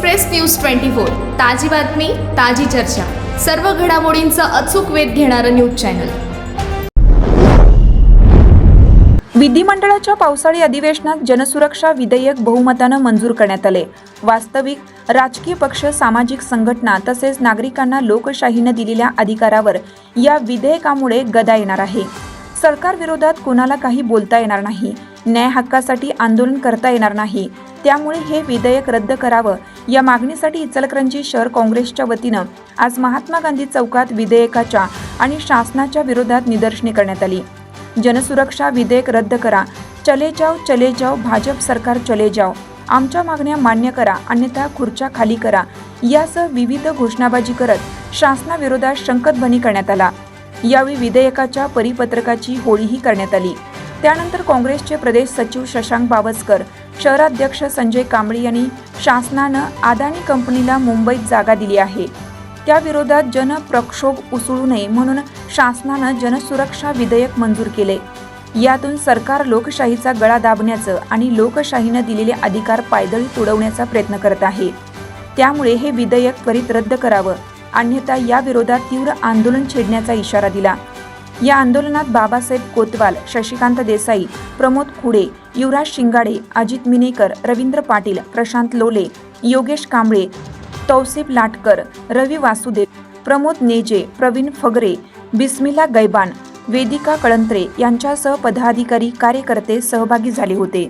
Express news twenty four. ताजी बातमी ताजी चर्चा. सर्व घडामोडींचा अचूक वेध घेणारं न्यूज चॅनल. विधिमंडळाच्या पावसाळी अधिवेशनात जनसुरक्षा विधेयक बहुमतानं मंजूर करण्यात आले. वास्तविक राजकीय पक्ष सामाजिक संघटना तसेच नागरिकांना लोकशाहीनं दिलेल्या अधिकारावर या विधेयकामुळे गदा येणार आहे. सरकार विरोधात कोणाला काही बोलता येणार नाही. न्याय हक्कासाठी आंदोलन करता येणार नाही. त्यामुळे हे विधेयक रद्द करावं. या मागणीसाठी इचलकरंजी शहर काँग्रेसच्या वतीनं आज महात्मा गांधी चौकात विधेयकाच्या आणि शासनाच्या विरोधात निदर्शने करण्यात आली. जनसुरक्षा विधेयक रद्द करा. चले जाव चले जाव भाजप सरकार चले जाव आमच्या मागण्या मान्य करा अन्यथा खुर्च्या खाली करा. यासह विविध घोषणाबाजी करत शासनाविरोधात संकटभनी करण्यात आला. यावेळी विधेयकाच्या परिपत्रकाची होळीही करण्यात आली. त्यानंतर काँग्रेसचे प्रदेश सचिव शशांक बावस्कर शहराध्यक्ष संजय कांबळे यांनी शासनानं अदानी कंपनीला मुंबईत जागा दिली आहे. त्याविरोधात जनप्रक्षोभ उसळू नये म्हणून शासनानं जनसुरक्षा विधेयक मंजूर केले. यातून सरकार लोकशाहीचा गळा दाबण्याचं आणि लोकशाहीनं दिलेले अधिकार पायदळी तुडवण्याचा प्रयत्न करत आहे. त्यामुळे हे विधेयक त्वरित रद्द करावं. अन्यथा याविरोधात तीव्र आंदोलन छेडण्याचा इशारा दिला. या आंदोलनात बाबासाहेब कोतवाल शशिकांत देसाई प्रमोद खुडे युवराज शिंगाडे अजित मिनेकर रवींद्र पाटील प्रशांत लोले योगेश कांबळे तौसिफ लाटकर रवी वासुदेव प्रमोद नेजे प्रवीण फगरे बिस्मिला गैबान वेदिका कळंत्रे यांच्यासह पदाधिकारी कार्यकर्ते सहभागी झाले होते.